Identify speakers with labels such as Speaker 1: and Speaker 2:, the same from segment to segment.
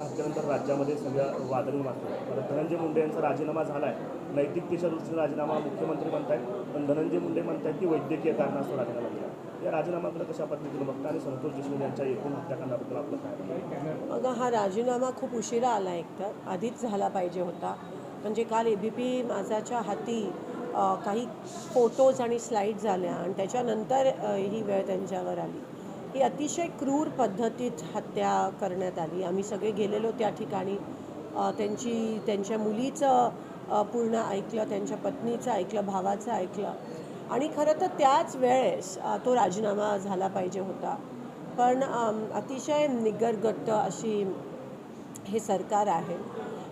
Speaker 1: त्यानंतर राज्यामध्ये सगळ्या वादळी मारतो परत धनंजय मुंडे यांचा राजीनामा झाला आहे नैतिकतेच्या दृष्टीने राजीनामा मुख्यमंत्री म्हणतायत पण धनंजय मुंडे म्हणतायत की वैद्यकीय कारणास्तव राजीनामा दिला. या राजीनामाकडे कशा पद्धतीने बघता आणि संतोष देशमुख यांच्या एकूण हत्याकांडाबद्दल आपलं काय
Speaker 2: मग हा राजीनामा खूप उशिरा आला एकतर. आधीच झाला पाहिजे होता. म्हणजे काल ए बी पी माझाच्या हाती काही फोटोज आणि स्लाईड झाल्या आणि त्याच्यानंतर ही वेळ त्यांच्यावर आली. ही अतिशय क्रूर पद्धतीत हत्या करण्यात आली. आम्ही सगळे गेलेलो त्या ठिकाणी. त्यांची त्यांच्या मुलीचं पूर्ण ऐकलं त्यांच्या पत्नीचं ऐकलं भावाचं ऐकलं. आणि खरं तर त्याच वेळेस तो राजीनामा झाला पाहिजे होता. पण अतिशय निगरगट्ट अशी हे सरकार आहे.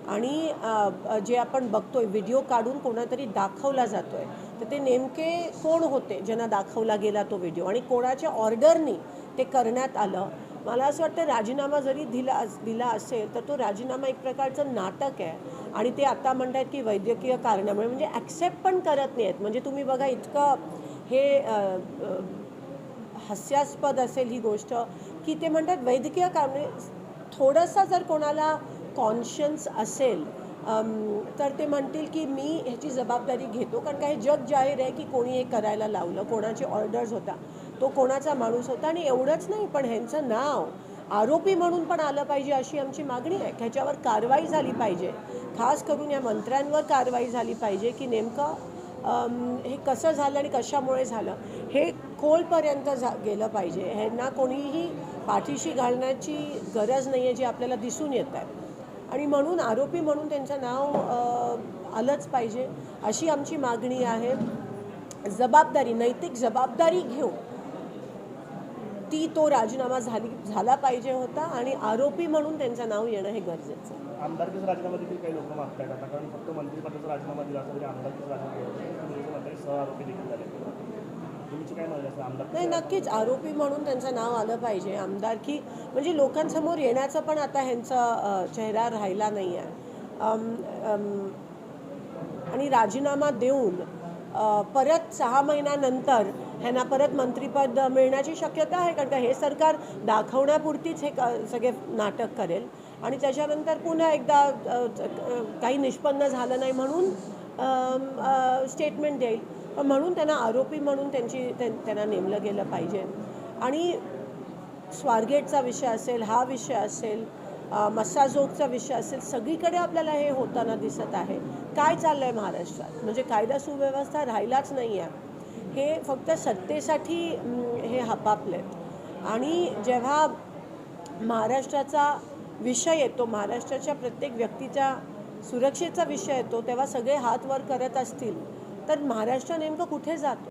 Speaker 2: आणि जे आपण बघतोय व्हिडिओ काढून कोणातरी दाखवला जातोय तर ते नेमके कोण होते ज्यांना दाखवला गेला तो व्हिडिओ? आणि कोणाच्या ऑर्डरनी ते करण्यात आलं? मला असं वाटतं राजीनामा जरी दिला दिला असेल तर तो राजीनामा एक प्रकारचं नाटक आहे. आणि ते आता म्हणतात की वैद्यकीय कारणामुळे म्हणजे ॲक्सेप्ट पण करत नाही आहेत म्हणजे तुम्ही बघा इतकं हे हास्यास्पद असेल ही गोष्ट की ते म्हणतात वैद्यकीय कारणे थोडंसं जर कोणाला कॉन्शियन्स असेल तर ते म्हणतील की मी ह्याची जबाबदारी घेतो. कारण काही जग जाहीर आहे की कोणी हे करायला लावलं कोणाचे ऑर्डर्स होता तो कोणाचा माणूस होता आणि एवढंच नाही पण ह्यांचं नाव आरोपी म्हणून पण आलं पाहिजे अशी आमची मागणी आहे. ह्याच्यावर कारवाई झाली पाहिजे. खास करून या मंत्र्यांवर कारवाई झाली पाहिजे की नेमकं हे कसं झालं आणि कशामुळे झालं हे खोलपर्यंत जा गेलं पाहिजे. ह्यांना कोणीही पाठीशी घालण्याची गरज नाही आहे जी आपल्याला दिसून येत आहे. आणि म्हणून आरोपी म्हणून त्यांचं नाव आलंच पाहिजे अशी आमची मागणी आहे. जबाबदारी नैतिक जबाबदारी घेऊन ती तो राजीनामा झाली झाला पाहिजे होता आणि आरोपी म्हणून त्यांचं नाव येणं हे गरजेचं आहे.
Speaker 1: आमदारकीचा राजीनामा देखील काही लोक मागतायत आता कारण फक्त मंत्रिपदाचा राजीनामा दिला असता तरी आमदारकीचा राजीनामा सह आरोपी देखील झाले. तुमची काय आमदार
Speaker 2: नाही नक्कीच. आरोपी म्हणून त्यांचं नाव आलं पाहिजे. आमदारकी म्हणजे लोकांसमोर येण्याचं पण आता ह्यांचा चेहरा राहिला नाही आहे. आणि राजीनामा देऊन परत सहा महिन्यानंतर ह्यांना परत मंत्रिपद मिळण्याची शक्यता आहे कारण का हे सरकार दाखवण्यापुरतीच हे क- सगळे नाटक करेल. आणि त्याच्यानंतर पुन्हा एकदा काही निष्पन्न झालं नाही म्हणून स्टेटमेंट देईल. म्हणून त्यांना आरोपी म्हणून त्यांची त्यांना नेमलं गेलं पाहिजे. आणि स्वारगेटचा विषय असेल हा विषय असेल अ, मस्साजोगचा विषय असेल सगळीकडे आपल्याला हे होताना दिसत आहे. काय चाललं आहे महाराष्ट्रात? म्हणजे कायदा सुव्यवस्था राहिलाच नाही आहे हे फक्त सत्तेसाठी हे हपापलेत. आणि जेव्हा महाराष्ट्राचा विषय येतो महाराष्ट्राच्या प्रत्येक व्यक्तीच्या सुरक्षेचा विषय येतो तेव्हा सगळे हात वर करत असतील. तर महाराष्ट्र नेमकं कुठे जातो?